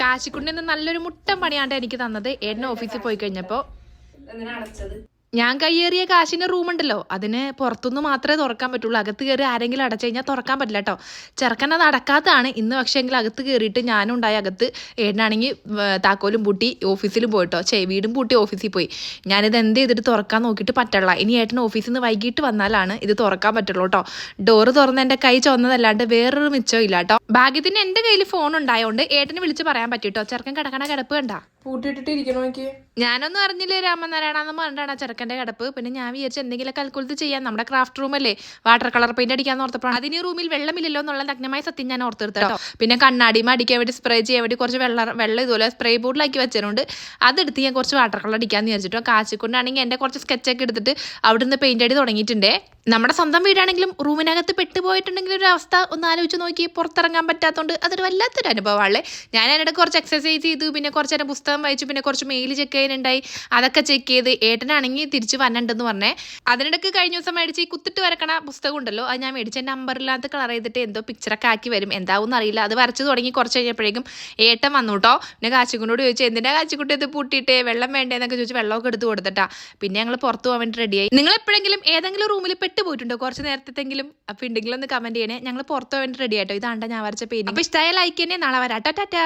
കാശിക്കുണ്ടി നിന്ന് നല്ലൊരു മുട്ടൻ പണിയാണ്ട് എനിക്ക് തന്നത്. എന്നെ ഓഫീസിൽ പോയി കഴിഞ്ഞപ്പോ ഞാൻ കയ്യേറിയ കാശിന് റൂം ഉണ്ടല്ലോ അതിന് പുറത്തുനിന്ന് മാത്രമേ തുറക്കാൻ പറ്റുള്ളൂ. അകത്ത് കയറി ആരെങ്കിലും അടച്ചു കഴിഞ്ഞാൽ തുറക്കാൻ പറ്റില്ല കേട്ടോ ചെറുക്കൻ അത് അടക്കാത്തതാണ്. ഇന്ന് പക്ഷേ എങ്കിൽ അകത്ത് കയറിയിട്ട് ഞാനും ഉണ്ടായി അകത്ത് ഏടനാണെങ്കിൽ താക്കോലും പൂട്ടി ഓഫീസിലും പോയിട്ടോ ചേ വീടും പൂട്ടി ഓഫീസിൽ പോയി. ഞാനിത് എന്ത് ചെയ്തിട്ട് തുറക്കാൻ നോക്കിയിട്ട് പറ്റുള്ള ഇനി ഏട്ടൻ ഓഫീസിൽ നിന്ന് വൈകിട്ട് വന്നാലാണ് ഇത് തുറക്കാൻ പറ്റുള്ളൂ കേട്ടോ ഡോറ് തുറന്ന് എന്റെ കൈ ചുവന്നതല്ലാണ്ട് വേറൊരു മിച്ചവും ഇല്ല കേട്ടോ ഭാഗ്യത്തിന് എന്റെ കയ്യിൽ ഫോൺ ഉണ്ടായതുകൊണ്ട് ഏട്ടനെ വിളിച്ച് പറയാൻ പറ്റിട്ടോ. ചെറുക്കൻ കിടക്കണ കിടപ്പ് കണ്ട? ഇരിക്കണോ എനിക്ക്? ഞാനൊന്നും അറിഞ്ഞില്ലേ രാമനാരായണെന്ന് പറഞ്ഞിട്ടാണ് ആ ചെറുക്കന്റെ കിടപ്പ്. പിന്നെ ഞാൻ വിചാരിച്ചു എന്തെങ്കിലും കൽക്കുലത്ത് ചെയ്യാം. നമ്മുടെ ക്രാഫ്റ്റ് റൂം അല്ലേ? വാട്ടർ കളർ പെയിന്റ് അടിക്കാന്ന് ഓർത്തപ്പോൾ അതിന് റൂമിൽ വെള്ളമില്ലല്ലോ എന്നുള്ള നഗ്നമായ സത്യം ഞാൻ ഓർത്തെടുത്തോ പിന്നെ കണ്ണാടിയും അടിക്കാൻ വേണ്ടി സ്പ്രേ ചെയ്യാൻ വേണ്ടി കുറച്ച് വെള്ളം വെള്ളം ഇതുപോലെ സ്പ്രേ ബോർഡിലാക്കി വെച്ചിട്ടുണ്ട് അതെടുത്ത് ഞാൻ കുറച്ച് വാട്ടർ കളർ അടിക്കാന്ന് വിചാരിച്ചിട്ടോ. കാച്ചിക്കൊണ്ടാണെങ്കിൽ എന്റെ കുറച്ച് സ്കെച്ചൊക്കെ എടുത്തിട്ട് അവിടുന്ന് പെയിന്റ് അടി തുടങ്ങിയിട്ടുണ്ട്. നമ്മുടെ സ്വന്തം വീടാണെങ്കിലും റൂമിനകത്ത് പെട്ടുപോയിട്ടുണ്ടെങ്കിൽ ഒരു അവസ്ഥ ഒന്ന് ആലോചിച്ച് നോക്കി പുറത്തിറങ്ങാൻ പറ്റാത്തതുകൊണ്ട് അതൊരു വല്ലാത്തൊരു അനുഭവമാണ് ഞാൻ അതിനിടെ കുറച്ച് എക്സസൈസ് ചെയ്തു. പിന്നെ കുറച്ച് നേരം പുസ്തകം വായിച്ചു. പിന്നെ കുറച്ച് മെയിൽ ചെക്ക് ചെയ്യാനുണ്ടായി. അതൊക്കെ ചെക്ക് ചെയ്ത് ഏട്ടനാണെങ്കിൽ തിരിച്ച് വരണ്ടെന്ന് പറഞ്ഞേ. അതിനിടയ്ക്ക് കഴിഞ്ഞ ദിവസം മേടിച്ച് ഈ കുത്തിട്ട് വരക്കണ പുസ്തകം ഉണ്ടല്ലോ അത് ഞാൻ മേടിച്ച നമ്പറില്ലാത്ത കളർ ചെയ്തിട്ട് എന്തോ പിക്ചറൊക്കെ ആക്കി വരും. എന്താവും അറിയില്ല. അത് വരച്ച് തുടങ്ങി കുറച്ച് കഴിഞ്ഞപ്പോഴേക്കും ഏട്ടൻ വന്നു കേട്ടോ പിന്നെ കാച്ചിക്കുണ്ടോട് ചോദിച്ചു എന്തിനാ കാച്ചിക്കുട്ടി ഇത് പൂട്ടിയിട്ട്? വെള്ളം വേണ്ടേന്നൊക്കെ ചോദിച്ചു വെള്ളമൊക്കെ എടുത്ത് കൊടുത്തിട്ടാ. പിന്നെ ഞങ്ങൾ പുറത്ത് പോകാൻ വേണ്ടി റെഡിയായി നിങ്ങൾ എപ്പോഴെങ്കിലും ഏതെങ്കിലും റൂമിൽ പെട്ട് പോയിട്ടുണ്ടോ? കുറച്ച് നേരത്തെങ്കിലും അപ്പോൾ ഉണ്ടെങ്കിൽ ഒന്ന് കമന്റ് ചെയ്യണേ. ഞങ്ങൾ പുറത്ത് പോകാൻ വേണ്ടി റെഡി ആയിട്ടോ ഇതാണ്ട ഞാൻ വരച്ച പേര് അപ്പോൾ ഇഷ്ടമായ ലൈക്ക് തന്നെ നാളെ വരാട്ടോ ടാറ്റാ